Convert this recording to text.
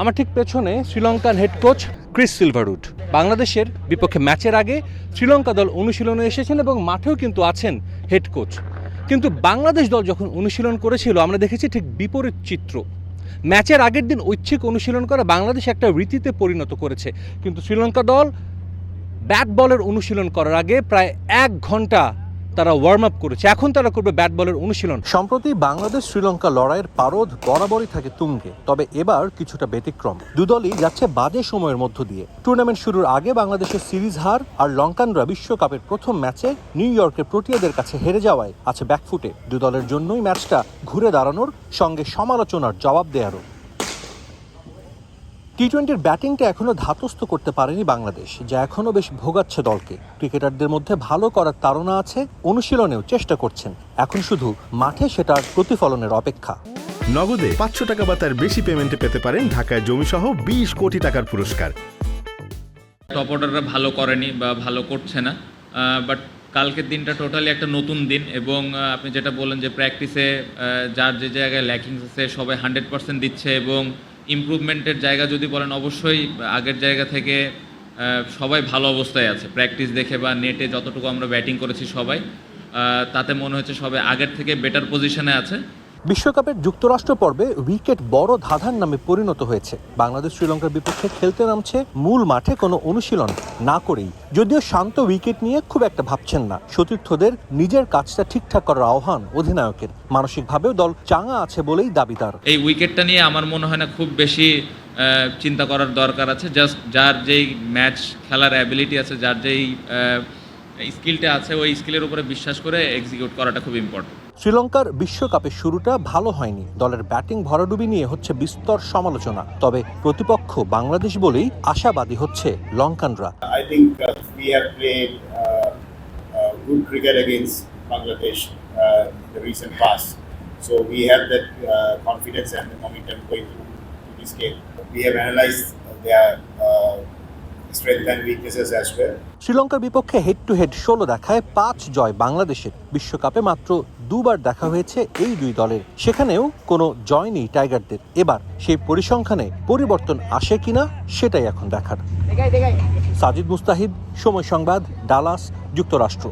আমার ঠিক পেছনে Sri Lankan head coach Chris Silverwood বাংলাদেশের বিপক্ষে ম্যাচের আগে শ্রীলঙ্কা দল অনুশীলনে এসেছেন এবং মাঠেও কিন্তু আছেন হেড কোচ কিন্তু বাংলাদেশ দল যখন অনুশীলন করেছিল, আমরা দেখেছি ঠিক বিপরীত চিত্র। ম্যাচের আগের দিন ঐচ্ছিক অনুশীলন করা বাংলাদেশ একটা রীতিতে পরিণত করেছে। কিন্তু শ্রীলঙ্কা দল ব্যাট বলের অনুশীলন করার আগে প্রায় এক ঘণ্টা তারা ওয়ার্ম আপ করেছে। এখন তারা করবে ব্যাট বলের অনুশীলন। সম্প্রতি বাংলাদেশ শ্রীলঙ্কা লড়াইয়ের পারদ বরাবরই থাকে তুঙ্গে, তবে এবার কিছুটা ব্যতিক্রম। দুদলই যাচ্ছে বাজে সময়ের মধ্য দিয়ে। টুর্নামেন্ট শুরুর আগে বাংলাদেশের সিরিজ হার আর লঙ্কানরা বিশ্বকাপের প্রথম ম্যাচে নিউ ইয়র্কের প্রোটিয়াদের কাছে হেরে যাওয়ায় আছে ব্যাকফুটে দুদলের জন্যই ম্যাচটা ঘুরে দাঁড়ানোর সঙ্গে সমালোচনার জবাব দেওয়ারও টি টোয়েন্টির ব্যাটিংটা এখনও ধাতস্থ করতে পারেনি বাংলাদেশ যা এখনও বেশ ভোগাচ্ছে দলকে। ক্রিকেটারদের মধ্যে ভালো করার তাড়না আছে অনুশীলনেও চেষ্টা করছেন। এখন শুধু মাঠে সেটার প্রতিফলনের অপেক্ষা। নগদে পাঁচশো টাকা বা তার বেশি পেমেন্টে পেতে পারেন ঢাকায় জমিসহ বিশ কোটি টাকার পুরস্কার। টপ অর্ডাররা ভালো করেনি বা ভালো করছে না বাট কালকের দিনটা টোটালি একটা নতুন দিন এবং আপনি যেটা বললেন যে প্র্যাকটিসে যার যে জায়গায় ল্যাকিংস আছে সবাই হান্ড্রেড পার্সেন্ট দিচ্ছে এবং ইমপ্রুভমেন্টের জায়গা যদি বলেন, অবশ্যই আগের জায়গা থেকে সবাই ভালো অবস্থায় আছে। প্র্যাকটিস দেখে বা নেটে যতটুকু আমরা ব্যাটিং করেছি সবাই তাতে মনে হচ্ছে সবাই আগের থেকে বেটার পজিশনে আছে। বিশ্বকাপের যুক্তরাষ্ট্র পর্বে উইকেট বড় ধাঁধার নামে পরিণত হয়েছে। বাংলাদেশ শ্রীলঙ্কার বিপক্ষে খেলতে নামছে মূল মাঠে কোনো অনুশীলন না করেই। যদিও শান্ত উইকেট নিয়ে খুব একটা ভাবছেন না। সতীর্থদের নিজের কাজটা ঠিকঠাক করার আহ্বান অধিনায়কের। মানসিকভাবেও দল চাঙা আছে বলেই দাবিদার এই উইকেটটা নিয়ে আমার মনে হয় না খুব বেশি চিন্তা করার দরকার আছে। জাস্ট যার যেই ম্যাচ খেলার অ্যাবিলিটি আছে, যার যেই স্কিলটা আছে ওই স্কিলের উপরে বিশ্বাস করে এক্সিকিউট করাটা খুব ইম্পর্টেন্ট শ্রীলঙ্কার বিশ্বকাপে শুরুটা ভালো হয়নি। দলের ব্যাটিং ভরাডুবি নিয়ে হচ্ছে বিস্তর সমালোচনা। তবে প্রতিপক্ষ বাংলাদেশ বলেই আশাবাদী হচ্ছে লঙ্কানরা। I think we have played good cricket against Bangladesh the recent past so we have that confidence and commitment going to this game we have analysed their strengths and weaknesses as well. শ্রীলঙ্কার বিপক্ষে head to head ষোলো দেখায় পাঁচ জয় বাংলাদেশের। বিশ্বকাপে মাত্র দুবার দেখা হয়েছে এই দুই দলের। সেখানেও কোনো জয় নেই টাইগারদের। এবার সেই পরিসংখ্যানে পরিবর্তন আসে কিনা সেটাই এখন দেখার। সাজিদ মুস্তাহিদ সময় সংবাদ ডালাস যুক্তরাষ্ট্র।